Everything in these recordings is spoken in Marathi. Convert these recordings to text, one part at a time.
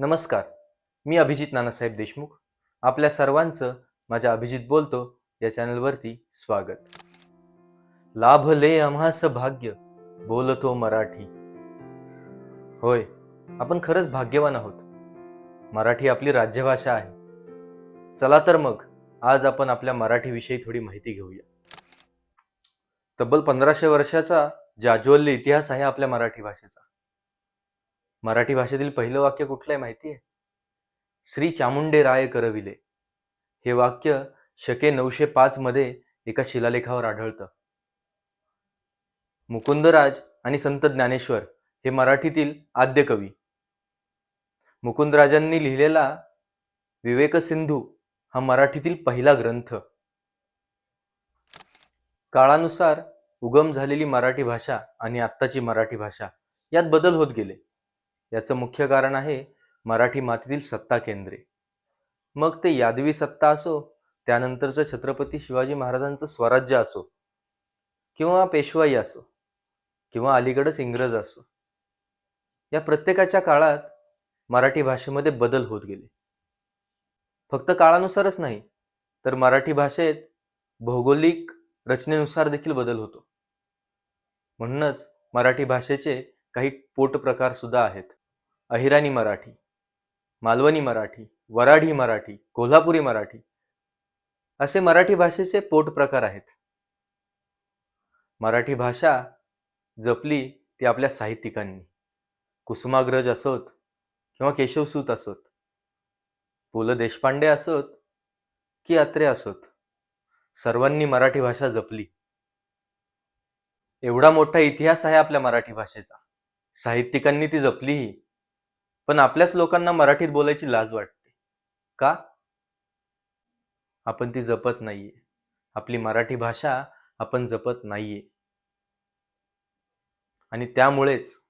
नमस्कार. मी अभिजित नानासाहेब देशमुख. आपल्या सर्वांचं माझ्या अभिजित बोलतो या चॅनलवरती स्वागत. लाभले आम्हास भाग्य बोलतो मराठी. होय आपण खरंच भाग्यवान आहोत. मराठी आपली राज्यभाषा आहे. चला तर मग आज आपण आपल्या मराठीविषयी थोडी माहिती घेऊया. तब्बल पंधराशे वर्षाचा जाज्वल्य इतिहास आहे आपल्या मराठी भाषेचा. मराठी भाषेतील पहिलं वाक्य कुठलं आहे माहिती आहे श्री चामुंडे राय करविले. हे वाक्य शके नऊशे पाच मध्ये एका शिलालेखावर आढळतं. मुकुंदराज आणि संत ज्ञानेश्वर हे मराठीतील आद्य कवी. मुकुंदराजांनी लिहिलेला विवेक सिंधू हा मराठीतील पहिला ग्रंथ. काळानुसार उगम झालेली मराठी भाषा आणि आत्ताची मराठी भाषा यात बदल होत गेले. याचं मुख्य कारण आहे मराठी मातीतील सत्ता केंद्रे. मग ते यादवी सत्ता असो त्यानंतरचं छत्रपती शिवाजी महाराजांचं स्वराज्य असो किंवा पेशवाई असो किंवा अलीकडंच इंग्रज असो या प्रत्येकाच्या काळात मराठी भाषेमध्ये बदल होत गेले. फक्त काळानुसारच नाही तर मराठी भाषेत भौगोलिक रचनेनुसार देखील बदल होतो. म्हणूनच मराठी भाषेचे काही पोट प्रकार सुद्धा आहेत. अहिराणी मराठी मालवणी मराठी वराढी मराठी कोल्हापुरी मराठी असे मराठी भाषेचे पोट प्रकार आहेत. मराठी भाषा जपली ती आपल्या साहित्यिकांनी. कुसुमाग्रज असोत किंवा केशवसूत असोत पु ल देशपांडे असोत की अत्रे असोत सर्वांनी मराठी भाषा जपली. एवढा मोठा इतिहास आहे आपल्या मराठी भाषेचा. साहित्यिकांनी ती जपलीही. पण आपल्याच लोकांना मराठीत बोलायची लाज वाटते. का? आपण ती जपत नाहीये. आपली मराठी भाषा आपण जपत नाहीये. आणि त्यामुळेच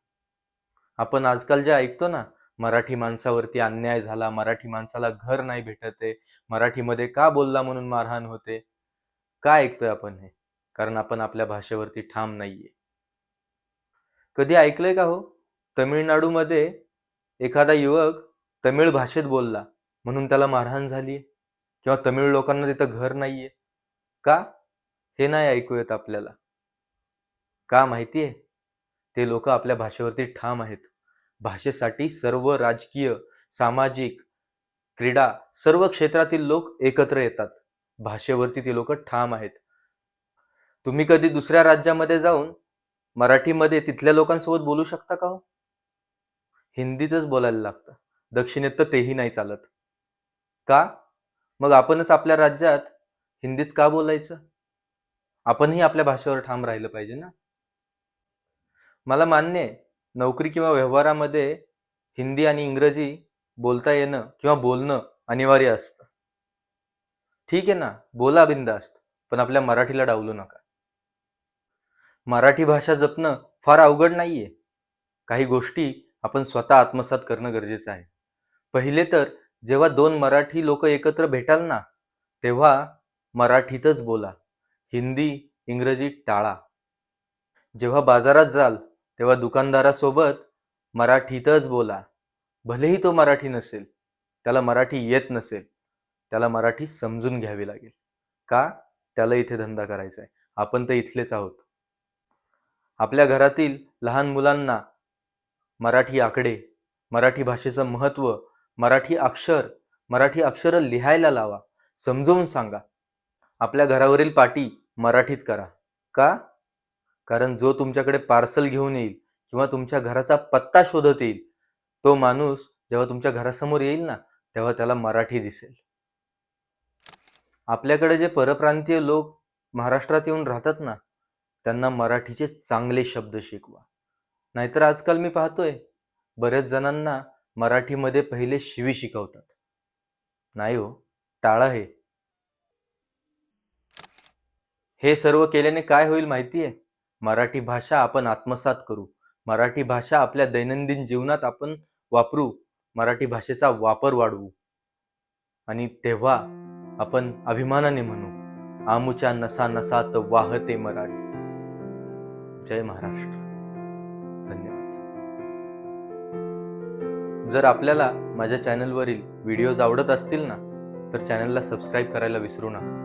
आपण आजकाल जे ऐकतो ना मराठी माणसावरती अन्याय झाला मराठी माणसाला घर नाही भेटत आहे मराठीमध्ये का बोलला म्हणून मारहाण होते? का ऐकतोय आपण हे? कारण आपण आपल्या भाषेवरती ठाम नाहीये. कधी ऐकलंय का हो? तमिळनाडूमध्ये एखादा युवक तमिळ भाषेत बोलला म्हणून त्याला मारहाण झाली किंवा तमिळ लोकांना तिथं घर नाहीये. का? हे नाही ऐकू येत आपल्याला. का माहितीये? ते लोक आपल्या भाषेवरती ठाम आहेत. भाषेसाठी सर्व राजकीय सामाजिक क्रीडा सर्व क्षेत्रातील लोक एकत्र येतात. भाषेवरती ती लोक ठाम आहेत. तुम्ही कधी दुसऱ्या राज्यामध्ये जाऊन मराठीमध्ये तिथल्या लोकांसोबत बोलू शकता का हो? हिंदीतच बोलायला लागतं. दक्षिणेत तर तेही नाही चालत. का? मग आपणच आपल्या राज्यात हिंदीत का बोलायचं? आपणही आपल्या भाषेवर ठाम राहिलं पाहिजे ना? मला मान्य आहे नोकरी किंवा व्यवहारामध्ये हिंदी आणि इंग्रजी बोलता येणं किंवा बोलणं अनिवार्य असतं. ठीक आहे ना? बोला बिंदास्त पण आपल्या मराठीला डावलू नका. मराठी भाषा जपणं फार अवघड नाहीये. काही गोष्टी आपण स्वतः आत्मसात करणं गरजेचं आहे. पहिले तर जेव्हा दोन मराठी लोक एकत्र भेटाल ना तेव्हा मराठीतच बोला. हिंदी इंग्रजी टाळा. जेव्हा बाजारात जाल तेव्हा दुकानदारासोबत मराठीतच बोला. भलेही तो मराठी नसेल त्याला मराठी येत नसेल त्याला मराठी समजून घ्यावी लागेल. का? त्याला इथे धंदा करायचा आहे आपण तर इथलेच आहोत. आपल्या घरातील लहान मुलांना मराठी आकडे मराठी भाषेचं महत्त्व मराठी अक्षर मराठी अक्षरं लिहायला लावा समजवून सांगा. आपल्या घरावरील पाटी मराठीत करा. का? कारण जो तुमच्याकडे पार्सल घेऊन येईल किंवा तुमच्या घराचा पत्ता शोधत येईल तो माणूस जेव्हा तुमच्या घरासमोर येईल ना तेव्हा त्याला मराठी दिसेल. आपल्याकडे जे परप्रांतीय लोक महाराष्ट्रात येऊन राहतात ना त्यांना मराठीचे चांगले शब्द शिकवा. नाहीतर आजकाल मी पाहतोय बऱ्याच जणांना मराठीमध्ये पहिले शिवी शिकवतात. नाही हो टाळा हे. हे सर्व केल्याने काय होईल माहिती आहे मराठी भाषा आपण आत्मसात करू. मराठी भाषा आपल्या दैनंदिन जीवनात आपण वापरू. मराठी भाषेचा वापर वाढवू. आणि तेव्हा आपण अभिमानाने म्हणू आमुच्या नसा नसात वाहते मराठी. जय महाराष्ट्र. जर आपल्याला माझ्या चॅनलवरील व्हिडिओज आवडत असतील ना तर चॅनलला सबस्क्राईब करायला विसरू नका.